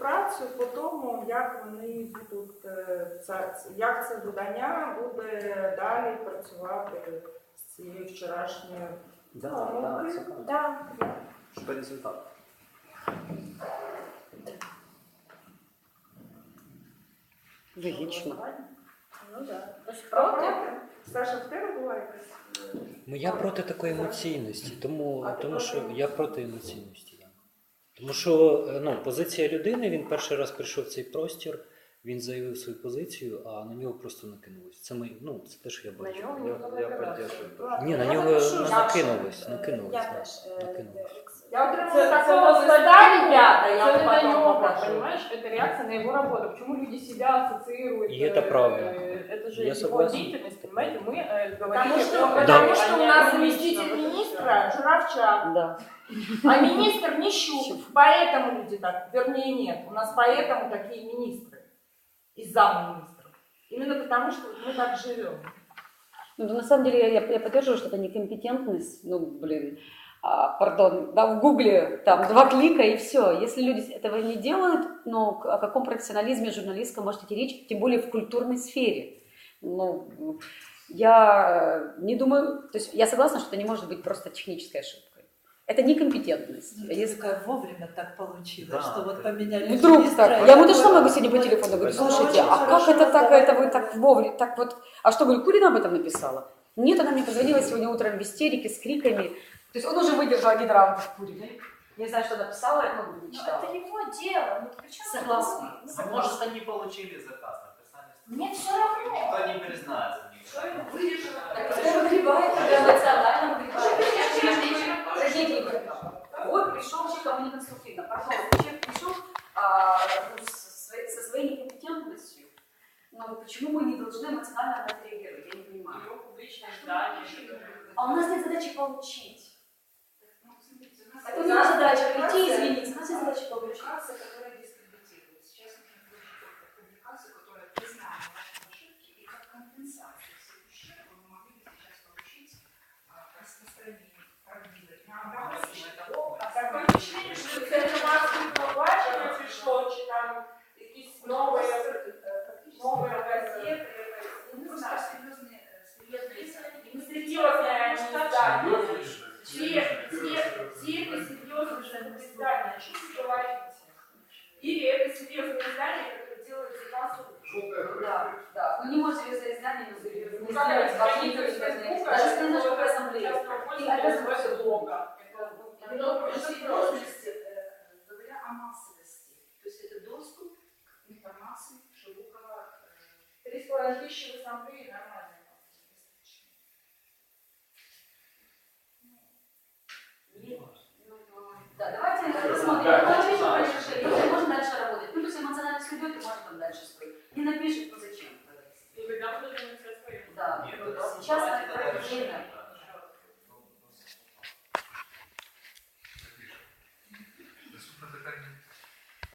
співпрацю по тому, як вони будуть е, це, як це видання буде далі працювати з цією вчорашньою Да, да, да, да. Що по? Логічно. Ну да. Проти? Саша, в тебе була якась? е, Ну я проти такої емоційності, тому, тому що я проти емоційності. Тому що е, ну, позиція людини, він перший раз прийшов в цей простір, він заявив свою позицію, а на нього просто накинулись. Це ми, ну, це те, що я На бачу. нього Я, я, я Ні, на нього напишу, на- накинулись, накинулись. Я теж. е, накинулись. Я отримала Це, це такого молода листа, ребята, я вам не на понимаешь? Это реакция на его работу. Почему люди себя ассоциируют? И это э, правда. Это же Я его согласен. деятельность, понимаете? Мы э, Потому говорим что, о- потому что у нас заместитель министра Журавчак, Да. а министр Нищук. Поэтому люди так, вернее нет, у нас поэтому такие министры и замминистров. Именно потому, что мы так живем. Ну, да, на самом деле я, я поддерживаю, что это некомпетентность. Ну, блин, пардон, да, в Гугле там два клика и все. Если люди этого не делают, ну, о каком профессионализме журналистском может идти речь, тем более в культурной сфере? Ну, я не думаю, то есть я согласна, что это не может быть просто технической ошибкой. Это некомпетентность. Ну, Если- такая вовремя так получилось, Да, что вот поменяли Вдруг так. Я ему сама могу сегодня по телефону говорю, Это слушайте, а как это так, это вы так вовремя, так вот, а что, говорю, Курина об этом написала? Нет, она мне позвонила сегодня утром в истерике с криками. То есть он уже выдержал один раунд в Куриной. Не знаю, что написала, я ну, не Ну, читала. это его дело. Ну, при чем тут Согласна. мы? Ну, Может, они получили заказ, написали. Мне все равно. Никто не признается. Так это выгребает, это национально выгребает. Вот пришел человек ко мне неконструктивно. Пардон, человек пришел а, ну, со, своей, со своей некомпетентностью. Но почему мы не должны эмоционально на это реагировать? Я не понимаю. Его публичное здание. А у нас нет задачи получить. Это не наша задача прийти, извиниться. У нас есть задача получить. Публикация, которая дискредитирует. Сейчас нужно получить только публикацию, которая признала ваши ошибки, и как компенсацию всех ущерба вы могли бы сейчас получить а, распространение, продвигать. Наоборот, А такое впечатление, що це до вас побачення прийшло, чи там якісь нові, нові газети, Ну, просто серьезные, э, серьезные серьезное издание. Те, те, те это серьезное издание, о чем вы говорите? Или это серьезное издание, которое делает заказ Да, да. Ну не может серьезное издание, но серьезное Ну, издание. как Важнее это серьезное Фейсбука, Даже что если наша такое ассамблея. частного И обязательно пользователя все блога. Но при серьезности э, говоря о массовости, то есть это доступ к информации широкого Три с половиной тысячи в ассамблее нормально. Да, давайте посмотрим. Решений. Если можно дальше работать. Ну, то есть эмоционально все идет, и можно там дальше строить. Не напишет, ну зачем? И написать. Да. Да, Сейчас это время.